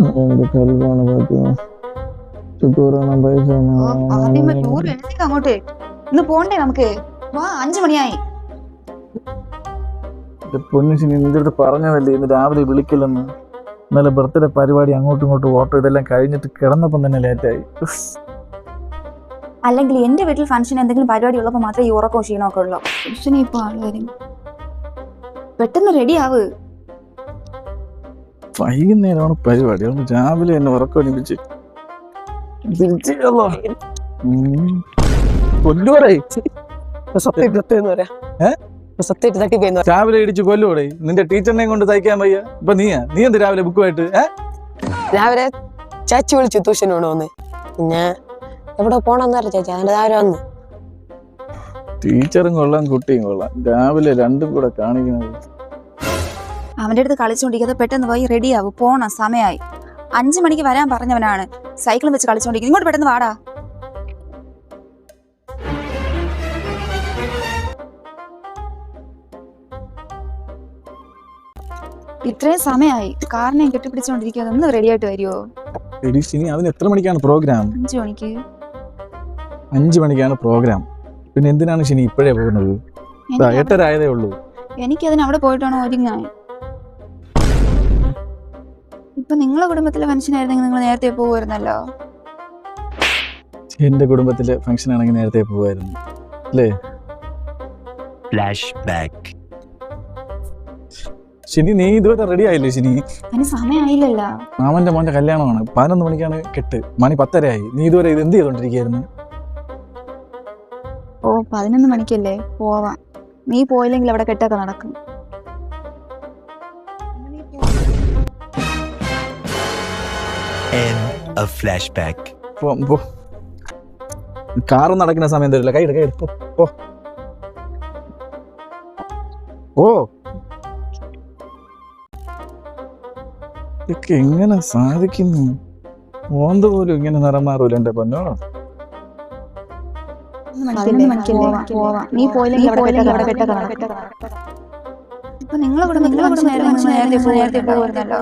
എന്റെ കല്യാണ പറ്റുമോ ടൂറാണ് പൈസ ആദ്യമേ ടൂർ എഴുന്നേക്ക് അങ്ങോട്ട്? ഇന്ന് പോണ്ടേ നമുക്ക്? വാ അഞ്ചു മണിയായി. പൊന്നിച്ചിന് നിന്റെ അടുത്ത് പറഞ്ഞതല്ലേ ഇന്ന് രാവിലെ വിളിക്കില്ലെന്ന്? ഇന്നലെ ബർത്ത്ഡേ പരിപാടി അങ്ങോട്ടും ഇങ്ങോട്ടും ഓട്ടോ ഇതെല്ലാം കഴിഞ്ഞിട്ട് കിടന്നപ്പം തന്നെ ലേറ്റായി. അല്ലെങ്കിൽ എന്റെ വീട്ടിൽ ഫംഗ്ഷൻ എന്തെങ്കിലും പരിപാടി ഉള്ളപ്പോൾ മാത്രമേ ഈ ഉറക്കവും ക്ഷീണമൊക്കെ ഉള്ളൂ. ഫംഗ്ഷന് ഇപ്പൊ ആൾ വരും. പെട്ടെന്ന് റെഡി ആവ്. വൈകുന്നേരമാണ് പരിപാടി. അതുകൊണ്ട് രാവിലെ എന്നെ ഉറക്കമണിപ്പിച്ച് രാവിലെ ഇടിച്ച് കൊല്ലുവടേ. നിന്റെ ടീച്ചറിനെയും കൊണ്ട് തയ്ക്കാൻ വയ്യ. ഇപ്പൊ നീയാ? നീ എന്ത് രാവിലെ ബുക്കുമായിട്ട് രാവിലെ ചാച്ചി വിളിച്ചു ട്യൂഷന് വേണമെന്ന് പിന്നെ എവിടെ പോണെന്നറിയ ചേച്ചി അതിന്റെ രാവിലെ വന്ന്. ടീച്ചറും കൊള്ളാം കുട്ടിയും കൊള്ളാം. രാവിലെ രണ്ടും കൂടെ കാണിക്കുന്നത് അവന്റെ അടുത്ത് കളിച്ചോണ്ടിരിക്കാതെ പെട്ടെന്ന് പോയി റെഡിയാവും പോണം സമയമായി അഞ്ചു മണിക്ക് വരാൻ പറഞ്ഞവനാണ്. സൈക്കിളും വെച്ച് കളിച്ചുകൊണ്ടിരിക്കുന്നത് ഇങ്ങോട്ട് പെട്ടെന്ന് വാടാ. ഇത്രയും സമയമായി കാറിനെ കെട്ടിപ്പിടിച്ചോണ്ടിരിക്കാതെ ഒന്ന് റെഡി ആയിട്ട് വരുമോ ഇനി അതിന് എത്ര മണിക്കാണ് പ്രോഗ്രാം അഞ്ചു മണിക്ക്. അഞ്ചു മണിക്കാണ് പ്രോഗ്രാം പിന്നെ എന്തിനാണ് ശനി ഇപ്പോഴേ പോകുന്നത്? എട്ടര ആയതേ ഉള്ളൂ. എനിക്കതിന് അവിടെ പോയിട്ടാണോ ഒരുങ്ങാൻ? ഇപ്പൊ നിങ്ങളെ കുടുംബത്തിലെ മനുഷ്യനായിരുന്നെങ്കിൽ നിങ്ങൾ നേരത്തെ പോകുമായിരുന്നല്ലോ? എന്റെ കുടുംബത്തിലെ ഫംഗ്ഷൻ ആണെങ്കിൽ നേരത്തെ പോകുമായിരുന്നു. അല്ലേ? ഫ്ലാഷ് ബാക്ക് ശനി നീ ഇതുവരെ റെഡി ആയില്ലേ ശനി അതിന് സമയമായില്ലല്ലോ. മാമന്റെ മോന്റെ കല്യാണമാണ്. പതിനൊന്ന് മണിക്കാണ് കെട്ട്. മണി പത്തരയായി. നീ ഇതുവരെ ഇത് എന്ത് ചെയ്തോണ്ടിരിക്കുന്നു ഓ പതിനൊന്ന് മണിക്കല്ലേ? പോവാം. നീ പോയില്ലെങ്കിൽ അവിടെ കെട്ടൊക്കെ നടക്കും. End of flashback. കാറ് നടക്കുന്ന സമയം തരില്ല കൈ കൈ പോ പോ. ഓ. ഇതൊക്കെ എങ്ങനെ സാധിക്കുന്നു? ഓന്ത് പോലും ഇങ്ങനെ നിറം മാറൂല എന്റെ പൊന്നോ. പതിനൊന്ന് മണിക്കല്ലേ പോവാം നീ പോയില്ലെങ്കിൽ ഇപ്പൊ നിങ്ങളെ കുടുംബത്തിലെ മനുഷ്യനായിരുന്നു നേരത്തെ പോകുമായിരുന്നല്ലോ